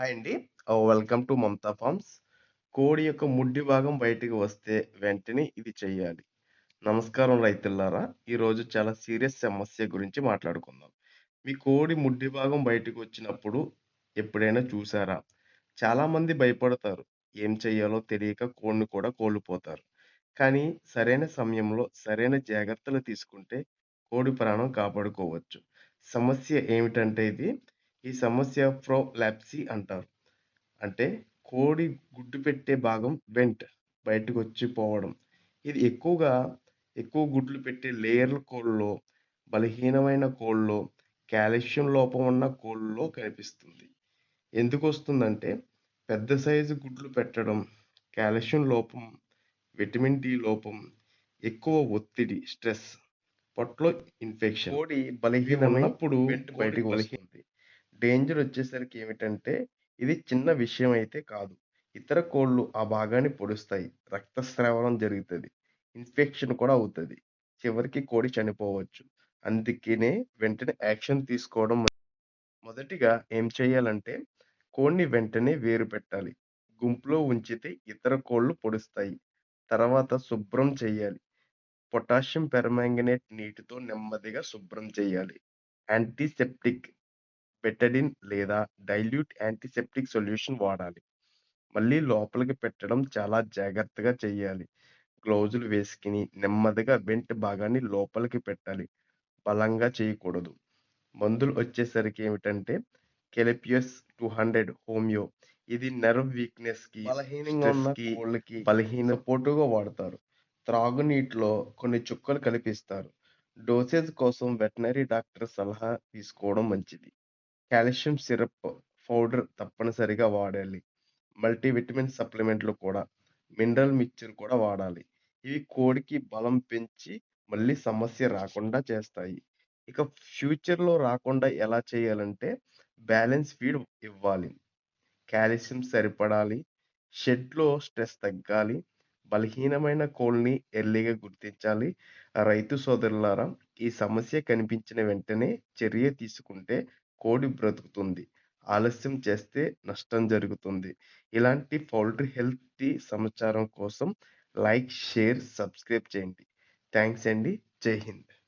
Hi అండి. Welcome to Mamata farms. కోడి యొక్క ముడ్డి భాగం బయటికి వస్తే వెంటనే ఇది చేయాలి నమస్కారం రైతుల్లారా! ఈరోజు చాలా సీరియస్ సమస్య గురించి మాట్లాడుకుందాం. మీ కోడి ముడ్డి భాగం బయటకు వచ్చినప్పుడు ఎప్పుడైనా చూసారా? చాలామంది భయపడతారు. ఏం చేయాలో తెలియక కోడిని కూడా కోల్పోతారు. కానీ సరైన సమయంలో సరైన జాగ్రత్తలు తీసుకుంటే కోడి ప్రాణం కాపాడుకోవచ్చు. సమస్య ఏమిటంటే ఇది, ఈ సమస్య ప్రోలాప్సీ అంటారు. అంటే కోడి గుడ్డు పెట్టే భాగం వెంట్ బయటకొచ్చిపోవడం. ఇది ఎక్కువగా ఎక్కువ గుడ్లు పెట్టే లేయర్ల కోళ్ళలో, బలహీనమైన కోళ్ళలో, కాల్షియం లోపం ఉన్న కోళ్ళలో కనిపిస్తుంది. ఎందుకొస్తుందంటే పెద్ద సైజు గుడ్లు పెట్టడం, కాల్షియం లోపం, విటమిన్ డి లోపం, ఎక్కువ ఒత్తిడి స్ట్రెస్, పొట్టలో ఇన్ఫెక్షన్. కోడి బలహీనమైనప్పుడు బయటకు. డేంజర్ వచ్చేసరికి ఏమిటంటే ఇది చిన్న విషయం అయితే కాదు. ఇతర కోళ్ళు ఆ భాగాన్ని పొడుస్తాయి. రక్తస్రావం జరుగుతుంది ఇన్ఫెక్షన్ కూడా అవుతుంది చివరికి కోడి చనిపోవచ్చు. అందుకనే వెంటనే యాక్షన్ తీసుకోవడం మొదటిగా ఏం చేయాలంటే కోడిని వెంటనే వేరు పెట్టాలి. గుంపులో ఉంచితే ఇతర కోళ్ళు పొడుస్తాయి. తర్వాత శుభ్రం చేయాలి పొటాషియం పెర్మాంగనేట్ నీటితో నెమ్మదిగా శుభ్రం చేయాలి. యాంటీసెప్టిక్ బెటడిన్ లేదా డైల్యూట్ యాంటీసెప్టిక్ సొల్యూషన్ వాడాలి. మళ్ళీ లోపలికి పెట్టడం చాలా జాగ్రత్తగా చెయ్యాలి. గ్లౌజులు వేసుకొని నెమ్మదిగా వెంట్ భాగాన్ని లోపలికి పెట్టాలి. బలంగా చేయకూడదు. మందులు వచ్చేసరికి ఏమిటంటే కెలపియస్ 200 హోమియో. ఇది నెర్వ్ బలహీనంగా ఉన్న స్ట్రెస్‌కి, కోళ్ళకి బలహీన సపోర్టుగా వాడతారు. త్రాగునీటిలో కొన్ని చుక్కలు కలిపిస్తారు. డోసేజ్ కోసం వెటర్నరీ డాక్టర్ సలహా తీసుకోవడం మంచిది. కాల్షియం సిరప్ పౌడర్ తప్పనిసరిగా వాడాలి. మల్టీవిటమిన్ సప్లిమెంట్లు కూడా, మినరల్ మిక్చర్ కూడా వాడాలి. ఇవి కోడికి బలం పెంచి మళ్ళీ సమస్య రాకుండా చేస్తాయి. ఇక ఫ్యూచర్‌లో రాకుండా ఎలా చేయాలంటే బ్యాలెన్స్ ఫీడ్ ఇవ్వాలి. కాల్షియం సరిపడాలి. షెడ్‌లో స్ట్రెస్ తగ్గాలి. బలహీనమైన కోళ్ళని ఎర్లీగా గుర్తించాలి. రైతు సోదరులారా! ఈ సమస్య కనిపించిన వెంటనే చర్య తీసుకుంటే కోడి బ్రతుకుతుంది. ఆలస్యం చేస్తే నష్టం జరుగుతుంది. ఇలాంటి పౌల్ట్రీ హెల్త్ సమాచారం కోసం లైక్, షేర్, సబ్స్క్రైబ్ చేయండి. థ్యాంక్స్ అండి. జై హింద్.